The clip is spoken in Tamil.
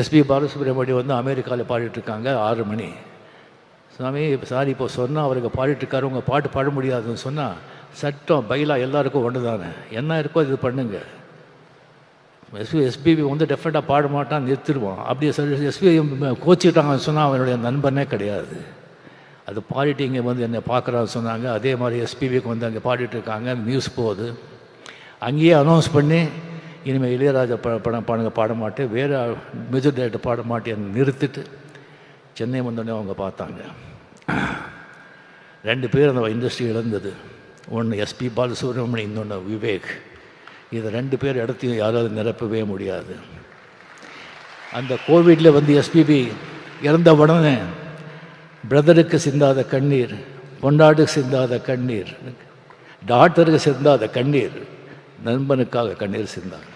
எஸ்பி பாலசுப்ரமணியம் வந்து அமெரிக்காவில் பாடிட்டுருக்காங்க ஆறு மணி. சாமி சாரி இப்போ சொன்னால் அவருக்கு பாடிட்டுருக்காரு உங்கள் பாட்டு பாட முடியாதுன்னு சொன்னால் சட்டம் பைலா எல்லாருக்கும் ஒன்று தானே என்ன இருக்கோ இது பண்ணுங்க. எஸ்பி எஸ்பிபி வந்து டெஃபினட்டாக பாட மாட்டான் நிறுத்திடுவான் அப்படியே சொல்லி எஸ்பிஐ கோச்சிட்டாங்கன்னு சொன்னால் அவனுடைய நண்பனே கிடையாது. அது பாடிட்டு இங்கே வந்து என்னை பார்க்குறான்னு சொன்னாங்க. அதே மாதிரி எஸ்பிபிக்கு வந்து அங்கே பாடிட்டு இருக்காங்க நியூஸ் போகுது. அங்கேயே அனௌன்ஸ் பண்ணி இனிமேல் இளையராஜா ப படம் பாடுங்க பாட மாட்டேன். வேறு மியூசிக் டைரக்டர் பாட மாட்டேன்னு நிறுத்திட்டு சென்னை வந்தோடனே அவங்க பார்த்தாங்க. ரெண்டு பேர் அந்த இண்டஸ்ட்ரி இழந்தது. ஒன்று எஸ்பி பாலசுப்ரமணியம் இன்னொன்று விவேக். இது ரெண்டு பேர் இடத்தையும் யாராவது நிரப்பவே முடியாது. அந்த கோவிடில் வந்து எஸ்பிபி இறந்த உடனே பிரதருக்கு சிந்தாத கண்ணீர் பொண்டாட்டுக்கு சிந்தாத கண்ணீர் டாக்டருக்கு சிந்தாத கண்ணீர் நண்பனுக்காக கண்ணீர் சிந்தார்.